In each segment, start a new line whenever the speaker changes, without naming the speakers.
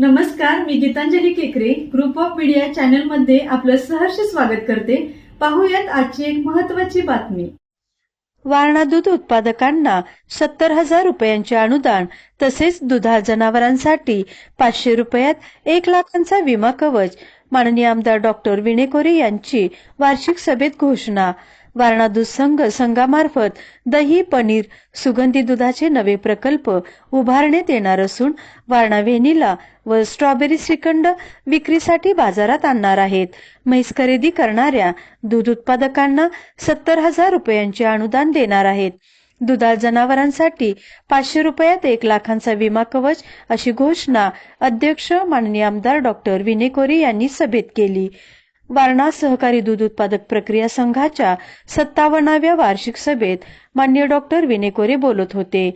नमस्कार मी गीतांजली केकरे. Group of media चॅनलमध्ये आपलं सहर्ष स्वागत करते. पाहूयात आजची एक महत्वाची बातमी.
वारणा दूध उत्पादकांना सत्तर हजार रुपयांचे अनुदान तसेच दुधाळ जनावरांसाठी पाचशे रुपयात एक लाखांचा विमा कवच. माननीय आमदार डॉक्टर विणेकोरे यांची वार्षिक सभेत घोषणा. वारणा दूध संघ संघामार्फत दही पनीर सुगंधी दुधाचे नवे प्रकल्प उभारण्यात येणार असून वारणा व्हेनिला व स्ट्रॉबेरी श्रीखंड विक्रीसाठी बाजारात आणणार आहेत. म्हैस खरेदी करणाऱ्या दूध उत्पादकांना सत्तर हजार रुपयांचे अनुदान देणार आहेत. दुधाळ जनावरांसाठी पाचशे रुपयात एक लाखांचा विमा कवच अशी घोषणा अध्यक्ष माननीय आमदार डॉक्टर विनेकोरी यांनी सभेत केली. वारणा सहकारी दूध उत्पादक प्रक्रिया संघाच्या सत्तावन्नाव्या वार्षिक सभेत मान्य डॉक्टर विनय कोरे बोलत होते.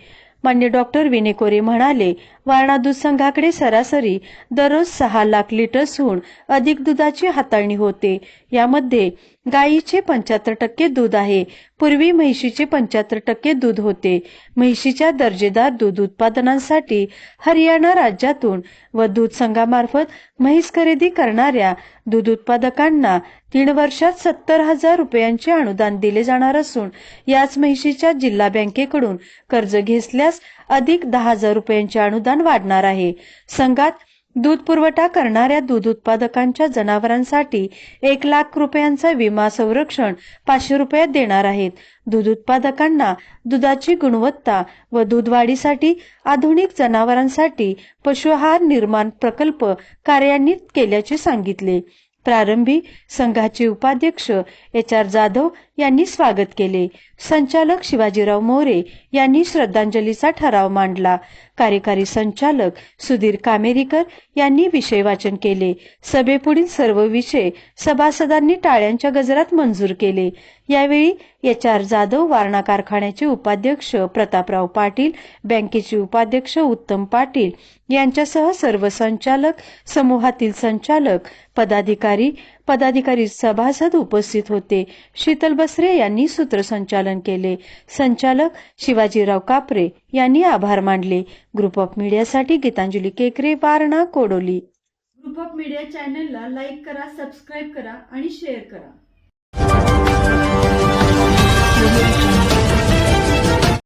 मान्य डॉक्टर विनय कोरे म्हणाले वारणा दूध संघाकडे सरासरी दररोज सहा लाख लिटर्सहून अधिक दुधाची हाताळणी होते. यामध्ये गायीचे पंच्याहत्तर टक्के दूध आहे. पूर्वी म्हैशीचे पंच्याहत्तर टक्के दूध होते. म्हैशीच्या दर्जेदार दूध उत्पादनांसाठी हरियाणा राज्यातून व दूध संघामार्फत म्हैस खरेदी करणाऱ्या दूध उत्पादकांना तीन वर्षात सत्तर हजार रुपयांचे अनुदान दिले जाणार असून याच म्हैशीच्या जिल्हा बँकेकडून कर्ज घेतल्यास अधिक दहा हजार रुपयांचे अनुदान वाढणार आहे. संघात दूध पुरवठा करणाऱ्या दूध उत्पादकांच्या जनावरांसाठी एक लाख रुपयांचा विमा संरक्षण पाचशे रुपयात देणार आहेत. दूध उत्पादकांना दुधाची गुणवत्ता व दूध वाढीसाठी आधुनिक जनावरांसाठी पशुआहार निर्माण प्रकल्प कार्यान्वित केल्याचे सांगितले. प्रारंभी संघाचे उपाध्यक्ष एच आर जाधव यांनी स्वागत केले. संचालक शिवाजीराव मोरे यांनी श्रद्धांजलीचा ठराव मांडला. कार्यकारी संचालक सुधीर कामेरीकर यांनी विषय वाचन केले. सभेपुढील सर्व विषय सभासदांनी टाळ्यांच्या गजरात मंजूर केले. यावेळी एच आर जाधव वारणा कारखान्याचे उपाध्यक्ष प्रतापराव पाटील बँकेचे उपाध्यक्ष उत्तम पाटील यांच्यासह सर्व संचालक समूहातील संचालक पदाधिकारी पदाधिकारी सभासद उपस्थित होते. शीतल बसरे यांनी सूत्रसंचालन केले. संचालक शिवाजीराव कापरे यांनी आभार मानले. Group of मीडियासाठी Geetanjali Kekare Warana Kodoli.
Group of media चॅनलला लाईक करा सबस्क्राईब करा आणि शेअर करा.